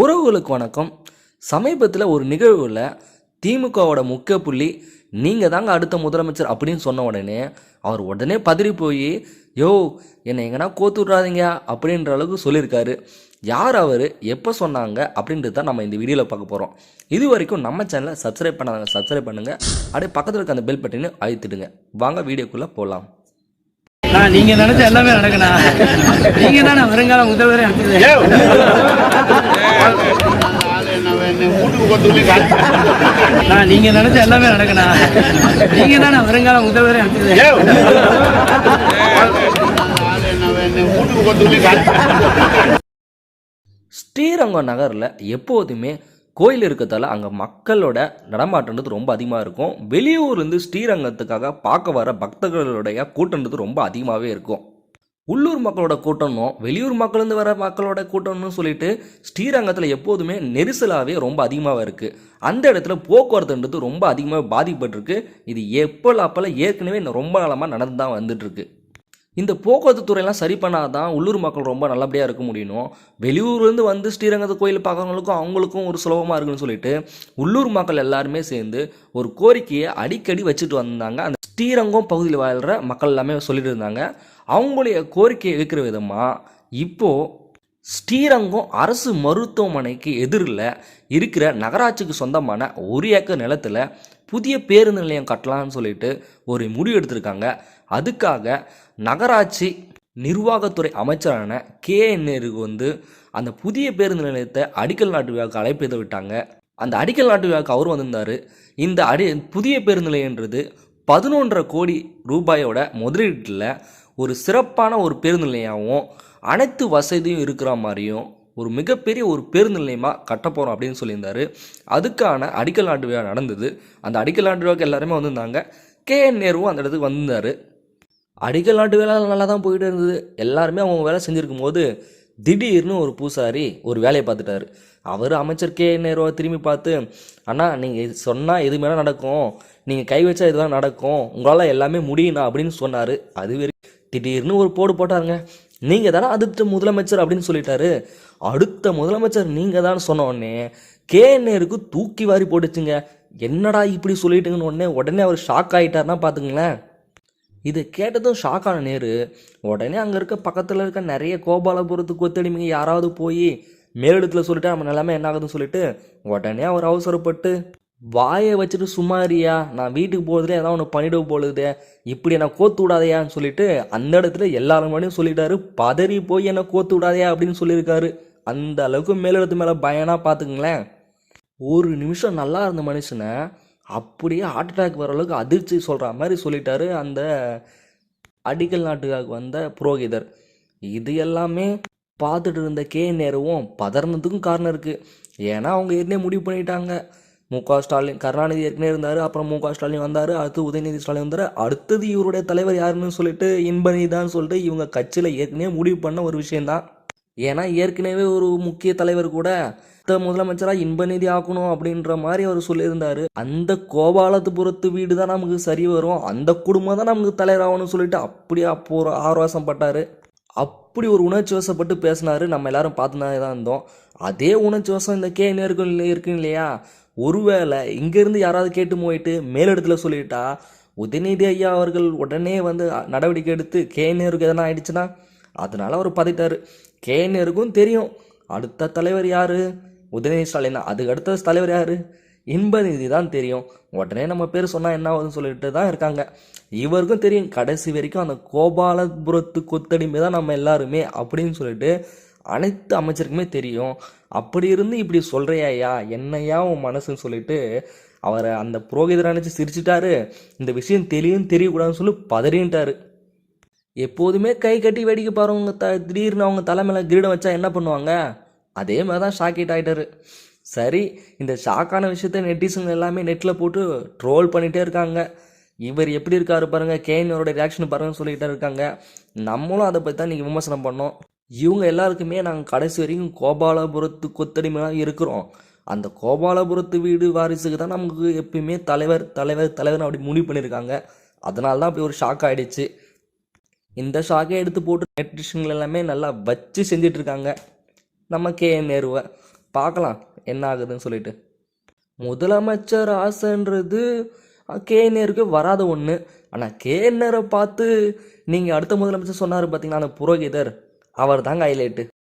உறவுகளுக்கு வணக்கம். சமீபத்தில் ஒரு நிகழ்வில் திமுகவோட முக்கிய புள்ளி நீங்கள் தாங்க அடுத்த முதலமைச்சர் அப்படின்னு சொன்ன உடனே அவர் உடனே பதறி போய் யோ என்னை எங்கன்னா கோத்து விட்றாதீங்க அப்படின்ற அளவுக்கு சொல்லியிருக்காரு. யார் அவர்? எப்போ சொன்னாங்க? அப்படின்றது தான் நம்ம இந்த வீடியோவில் பார்க்க போகிறோம் இது வரைக்கும் நம்ம சேனலை சப்ஸ்கிரைப் பண்ணாங்க சப்ஸ்கிரைப் பண்ணுங்கள் அப்படியே பக்கத்தில் இருக்க அந்த பெல் பட்டனை அழுத்திடுங்க. வாங்க வீடியோக்குள்ளே போகலாம் நான் நீங்க நினைச்ச எல்லாமே நடக்கணும் நீங்க தானே வருங்கால முதல்வரே நான் நீங்க நினைச்ச எல்லாமே நடக்கணும் நீங்க தானே வருங்கால முதல்வரே ஸ்ரீரங்கம் நகரில் எப்போதுமே கோயில் இருக்கிறதால அங்கே மக்களோட நடமாட்டன்றது ரொம்ப அதிகமாக இருக்கும். வெளியூர்லேருந்து ஸ்ரீரங்கத்துக்காக பார்க்க வர பக்தர்களுடைய கூட்டன்றது ரொம்ப அதிகமாகவே இருக்கும். உள்ளூர் மக்களோட கூட்டம்னும் வெளியூர் மக்கள்லேருந்து வர மக்களோட கூட்டம்னு சொல்லிட்டு ஸ்ரீரங்கத்தில் எப்போதுமே நெரிசலாகவே ரொம்ப அதிகமாக இருக்குது அந்த இடத்துல போக்குவரத்துன்றது ரொம்ப அதிகமாக பாதிப்பட்டிருக்கு. இது எப்போ அப்போல்லாம் ஏற்கனவே ரொம்ப நாளமாக நடந்து தான் வந்துட்டுருக்கு. இந்த போக்குவரத்து துறையெல்லாம் சரி பண்ணால் தான் உள்ளூர் மக்கள் ரொம்ப நல்லபடியாக இருக்க முடியணும் வெளியூர்லேருந்து வந்து ஸ்ரீரங்கத்து கோயில் பார்க்குறவங்களுக்கும் அவங்களுக்கும் ஒரு சுலபமாக இருக்குன்னு சொல்லிட்டு உள்ளூர் மக்கள் எல்லாருமே சேர்ந்து ஒரு கோரிக்கையை அடிக்கடி வச்சுட்டு வந்தாங்க. அந்த ஸ்ரீரங்கம் பகுதியில் வாழ்கிற மக்கள் எல்லாமே சொல்லிட்டு இருந்தாங்க. அவங்களுடைய கோரிக்கையை வைக்கிற விதமாக இப்போது ஸ்ரீரங்கம் அரசு மருத்துவமனைக்கு எதிரில் இருக்கிற நகராட்சிக்கு சொந்தமான ஒரு ஏக்கர் நிலத்தில் புதிய பேருந்து நிலையம் கட்டலாம்னு சொல்லிட்டு ஒரு முடிவு எடுத்திருக்காங்க. அதுக்காக நகராட்சி நிர்வாகத்துறை அமைச்சரான கே நேருக்கு வந்து அந்த புதிய பேருந்து நிலையத்தை அடிக்கல் நாட்டு விழாவுக்கு அழைப்பு விட்டாங்க. அந்த அடிக்கல் நாட்டு விழாவுக்கு அவர் வந்திருந்தார். இந்த அடி புதிய பேருந்து நிலையன்றது பதினொன்றரை கோடி ரூபாயோட முதலீட்டில் ஒரு சிறப்பான ஒரு பேருந்து நிலையாகவும் அனைத்து வசதியும் இருக்கிற மாதிரியும் ஒரு மிகப்பெரிய ஒரு பேருந்து நிலையமாக கட்ட போகிறோம் அப்படின்னு சொல்லியிருந்தாரு. அதுக்கான அடிக்கல் நாட்டு விழா நடந்தது. அந்த அடிக்கல் நாட்டு விழாவுக்கு எல்லாருமே வந்திருந்தாங்க. கே என் நேருவும் அந்த இடத்துக்கு வந்திருந்தார். அடிக்கல் நாட்டு வேலை நல்லா தான் போயிட்டு இருந்தது. எல்லாருமே அவங்க வேலை செஞ்சுருக்கும் போது திடீர்னு ஒரு பூசாரி ஒரு வேலையை பார்த்துட்டாரு. அவர் அமைச்சர் கே நேருவை திரும்பி பார்த்து அண்ணா நீங்கள் சொன்னால் எது மேலே நடக்கும். நீங்கள் கை வச்சா இதுதான் நடக்கும். உங்களால் எல்லாமே முடியுண்ணா அப்படின்னு சொன்னார். அது வரைக்கும் திடீர்னு ஒரு போடு போட்டாருங்க. நீங்கள் தானே அடுத்த முதலமைச்சர் அப்படின்னு சொல்லிட்டாரு. அடுத்த முதலமைச்சர் நீங்கள் தான் சொன்னோடனே கேஎன்ஏருக்கு கே நேருக்கு தூக்கி வாரி போட்டுச்சுங்க. என்னடா இப்படி சொல்லிட்டுங்கன்னு உடனே உடனே அவர் ஷாக் ஆகிட்டாருன்னா பார்த்துங்களேன். இது கேட்டதும் ஷாக் ஆன நேரு உடனே அங்கே இருக்க பக்கத்தில் இருக்க நிறைய கோபாலபுரத்து கொத்தடிமைங்க யாராவது போய் மேலிடத்தில் சொல்லிட்டு நம்ம நிலைமை என்ன ஆகுதுன்னு சொல்லிட்டு உடனே அவர் அவசரப்பட்டு வாயை வச்சுட்டு சும்மாரியா நான் வீட்டுக்கு போகிறதுல ஏதாவது ஒன்று பண்ணிட போலுதே இப்படி என்னை கோத்து விடாதையான்னு சொல்லிட்டு அந்த இடத்துல எல்லாரும் முன்னாடியும் சொல்லிட்டாரு. பதறி போய் என்னை கோத்து விடாதையா அப்படின்னு சொல்லியிருக்காரு. அந்த அளவுக்கு மேலிடத்து மேலே பயனாக பார்த்துக்குங்களேன் ஒரு நிமிஷம் நல்லா இருந்த மனுஷனை அப்படியே ஹார்ட் அட்டாக் வர அளவுக்கு அதிர்ச்சி சொல்கிற மாதிரி சொல்லிட்டாரு அந்த அடிக்கல் நாட்டுக்காக வந்த புரோகிதர். இது எல்லாமே பார்த்துட்டு இருந்த கே நேருவும் பதறினதுக்கும் காரணம் இருக்குது ஏன்னா அவங்க ஏற்கனவே முடிவு பண்ணிட்டாங்க. மு. க. ஸ்டாலின் கருணாநிதி ஏற்கனவே இருந்தார் அப்புறம் மு. க. ஸ்டாலின் வந்தார் அடுத்து உதயநிதி ஸ்டாலின் வந்தார். அடுத்தது இவருடைய தலைவர் யாருன்னு சொல்லிட்டு இன்பநிதான்னு சொல்லிட்டு இவங்க கட்சியில் ஏற்கனவே முடிவு பண்ண ஒரு விஷயந்தான் ஏன்னா ஏற்கனவே ஒரு முக்கிய தலைவர் கூட அடுத்த முதலமைச்சராக இன்பநிதி ஆக்கணும் அப்படின்ற மாதிரி அவர் சொல்லியிருந்தாரு. அந்த கோபாலத்துபுரத்து வீடு தான் நமக்கு சரி வரும். அந்த குடும்பம் தான் நமக்கு தலைவர் ஆகணும்னு சொல்லிட்டு அப்படியே அப்போ ஒரு ஆர்வாசம் பட்டார் அப்படி ஒரு உணர்ச்சி வசப்பட்டு பேசினாரு. நம்ம எல்லாரும் பார்த்துனா தான் இருந்தோம். அதே உணர்ச்சி வசம் இந்த கே. நேருக்கு இருக்கு இல்லையா? ஒருவேளை இங்கேருந்து யாராவது கேட்டு போயிட்டு மேலிடத்தில் சொல்லிட்டா உதயநிதி ஐயா அவர்கள் உடனே வந்து நடவடிக்கை எடுத்து கே நேருக்கு எதனா ஆயிடுச்சுன்னா அதனால அவர் பதைட்டாரு கே நேருக்கும் தெரியும். அடுத்த தலைவர் யார்? உதயநிதி ஸ்டாலின். அதுக்கு அடுத்த தலைவர் யார்? இன்பநிதி தான் தெரியும். உடனே நம்ம பேர் சொன்னால் என்ன ஆகுதுன்னு சொல்லிட்டு தான் இருக்காங்க. இவருக்கும் தெரியும். கடைசி வரைக்கும் அந்த கோபாலபுரத்து கொத்தடிமை தான் நம்ம எல்லாருமே அப்படின்னு சொல்லிட்டு அனைத்து அமைச்சருக்குமே தெரியும். அப்படி இருந்து இப்படி சொல்கிறையா என்னையா உன் மனசுன்னு சொல்லிட்டு அவரை அந்த புரோகிதர் நினச்சி சிரிச்சிட்டாரு. இந்த விஷயம் தெரியும் தெரியக்கூடாதுன்னு சொல்லி பதறின்ட்டாரு எப்போதுமே கை கட்டி வேடிக்கை பாருவங்க த திடீர்னு அவங்க தலைமையில் கிரீடம் வச்சா என்ன பண்ணுவாங்க? அதே மாதிரி தான் ஷாக்கெட் ஆகிட்டாரு சரி இந்த ஷாக்கான விஷயத்த நெட்டிசன் எல்லாமே நெட்டில் போட்டு ட்ரோல் பண்ணிகிட்டே இருக்காங்க. இவர் எப்படி இருக்காரு பாருங்க கேனியரோட ரியாக்ஷன் பாருங்கன்னு சொல்லிகிட்டே இருக்காங்க. நம்மளும் அதை பற்றி தான் நீங்கள் விமர்சனம் பண்ணோம். இவங்க எல்லாருக்குமே நாங்கள் கடைசி வரைக்கும் கோபாலபுரத்து கொத்தடிமையாக இருக்கிறோம். அந்த கோபாலபுரத்து வீடு வாரிசுக்கு தான் நமக்கு எப்பயுமே தலைவர் தலைவர் தலைவர்னு அப்படி முடிவு பண்ணியிருக்காங்க. அதனால தான் அப்படி ஒரு ஷாக் ஆகிடுச்சு இந்த ஷாக்கை எடுத்து போட்டு நெட்ரிஷன்கள் எல்லாமே நல்லா வச்சு செஞ்சிட்ருக்காங்க. நம்ம கே. நேருவை. பார்க்கலாம் என்ன ஆகுதுன்னு சொல்லிட்டு. முதலமைச்சர் ஆசைன்றது கேஎன்ஆருக்கு வராத ஒன்று ஆனால் கேஎன்ஆரை பார்த்து நீங்கள் அடுத்த முதலமைச்சர் சொன்னார் பார்த்தீங்கன்னா அந்த புரோகிதர்? அவர் தாங்க ஹைலைட்டு